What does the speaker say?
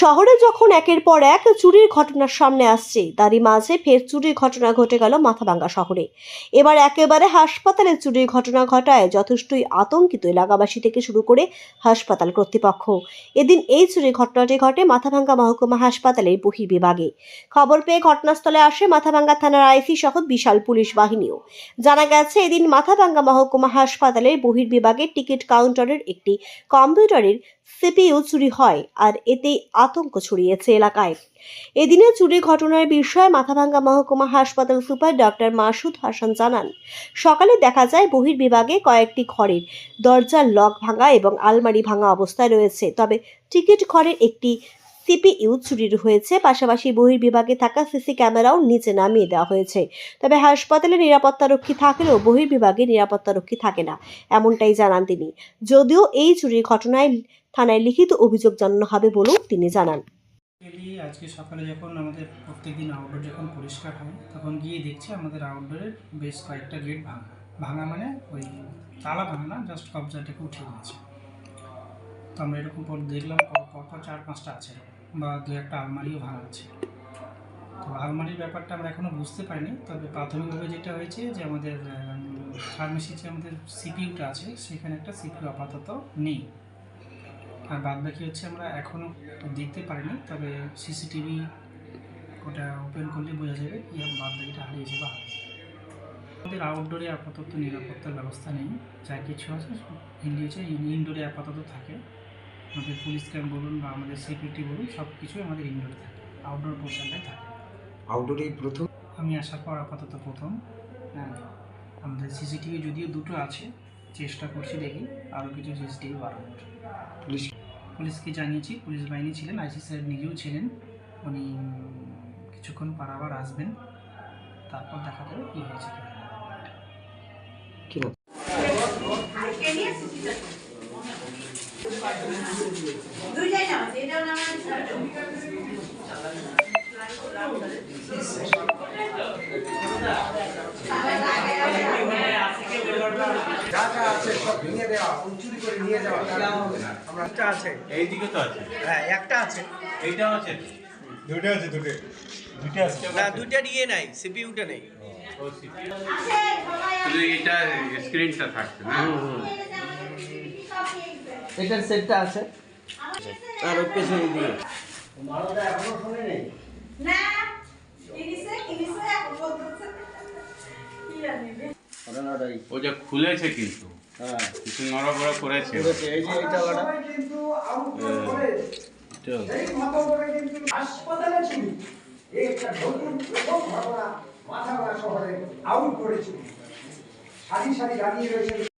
শহরে যখন একের পর এক চুরির ঘটনার সামনে আসছে, তারই মাঝে ফের চুরির ঘটনা ঘটে গেল মাথাভাঙ্গা শহরে। এবার একেবারে হাসপাতালে চুরির ঘটনা ঘটায় যথেষ্টই আতঙ্কিত এলাকাবাসী থেকে শুরু করে হাসপাতাল কর্তৃপক্ষ। এদিন এই চুরির ঘটনাটি ঘটে মাথাভাঙ্গা মহকুমা হাসপাতালের বহির্বিভাগে। খবর পেয়ে ঘটনাস্থলে আসে মাথাভাঙ্গা থানার আইসি সহ বিশাল পুলিশ বাহিনীও। জানা গেছে, এদিন মাথাভাঙ্গা মহকুমা হাসপাতালের বহির্বিভাগের টিকিট কাউন্টারের একটি কম্পিউটারের সিপিইউ চুরি হয়, আর এতেই আতঙ্ক ছড়িয়েছে এলাকায়। এদিনের চুরির ঘটনার বিষয়ে মাথাভাঙ্গা মহকুমা হাসপাতাল সুপার ডক্টর মাসুদ হাসান জানান, সকালে দেখা যায় বহির্বিভাগে কয়েকটি ঘরের দরজার লক ভাঙা এবং আলমারি ভাঙা অবস্থায় রয়েছে। তবে টিকিট ঘরের একটি সিপিইউ চুরি হয়েছে, পাশাপাশি বহির্বিভাগে থাকা সিসি ক্যামেরাও নিচে নামিয়ে দেওয়া হয়েছে। তবে হাসপাতালে নিরাপত্তারক্ষী থাকলেও বহির্বিভাগে নিরাপত্তারক্ষী থাকে না, এমনটাই জানান তিনি। যদিও এই চুরির ঘটনায় থানায় লিখিত অভিযোগ জানানো হবে বলেও তিনি জানান। আজকে সকালে যখন আমাদের প্রত্যেকদিন আউটডোর যখন পরিষ্কার হয়, তখন গিয়ে দেখছি আমাদের আউটডোরের বেশ কয়েকটা গেট ভাঙা। ভাঙা মানে ওই তালা ভাঙা না জাস্ট কবজাটাকে উঠে দিয়েছে তো আমরা এরকম পর দেখলাম পর- পরপর চার পাঁচটা আছে বা দু একটা আলমারিও ভাঙা আছে। তো আলমারির ব্যাপারটা আমরা এখনও বুঝতে পারিনি, তবে প্রাথমিকভাবে যেটা হয়েছে যে আমাদের ফার্মেসি যে আমাদের সিপিইউটা আছে, সেখানে একটা সিপিইউ আপাতত নেই। আর বাদ বাকি হচ্ছে আমরা এখনও দেখতে পারিনি তবে সিসিটিভি ওটা ওপেন করলে বোঝা যাবে কি বাদ বাকিটা হারিয়েছে বা আমাদের আউটডোরে আপাতত নিরাপত্তার ব্যবস্থা নেই যা কিছু আছে হিন্দি হচ্ছে ইনডোরে আপাতত থাকে। আমাদের পুলিশ ক্যাম্প বলুন বা আমাদের সিকিউরিটি বলুন সব কিছুই আমাদের ইনডোরে থাকে আউটডোর পোর্শনটাই থাকে। আউটডোরে প্রথম? আমি আসার পর আপাতত প্রথম হ্যাঁ। আমাদের সিসিটিভি যদিও দুটো আছে চেষ্টা করছি দেখি আরও কিছু সিসিটিভি বাড়ানোর পুলিশ পুলিশকে জানিয়েছি পুলিশ বাহিনী ছিলেন আইসি স্যার নিজেও ছিলেন। উনি কিছুক্ষণ পর আবার আসবেন। তারপর দেখা যাবে কী হয়েছে কি হয়নি। কি না দুইটাই নামাজ এটাও নামাজ যা যা আছে সব ভেঙে দেওয়া চুরি করে নিয়ে যাওয়া তারা হবে না। আমরা একটা আছে। এইদিকে তো আছে। হ্যাঁ একটা আছে। এইটাও আছে? দুটো আছে দুটো দুটো আছে। না দুইটার ইয়ে নাই সিপিইউটা নেই। এটা স্ক্রিনটা থাকছে না? এটার সেটটা আছে। আর ওর পেছনে দিয়ে। না কিনিছে কিনিছে এখন বলতেছে কি জানি। ঘটনাটাই। ও যা খুলেছে কিন্তু। হ্যাঁ। কিছু নড়াবড়া করেছে। করেছে। এই যে এটা ওটা কিন্তু হাসপাতালে ছিল। একটা ঘটনা মাথা শহরে আউট করেছিল। সারি সারি দাঁড়িয়ে রয়েছে।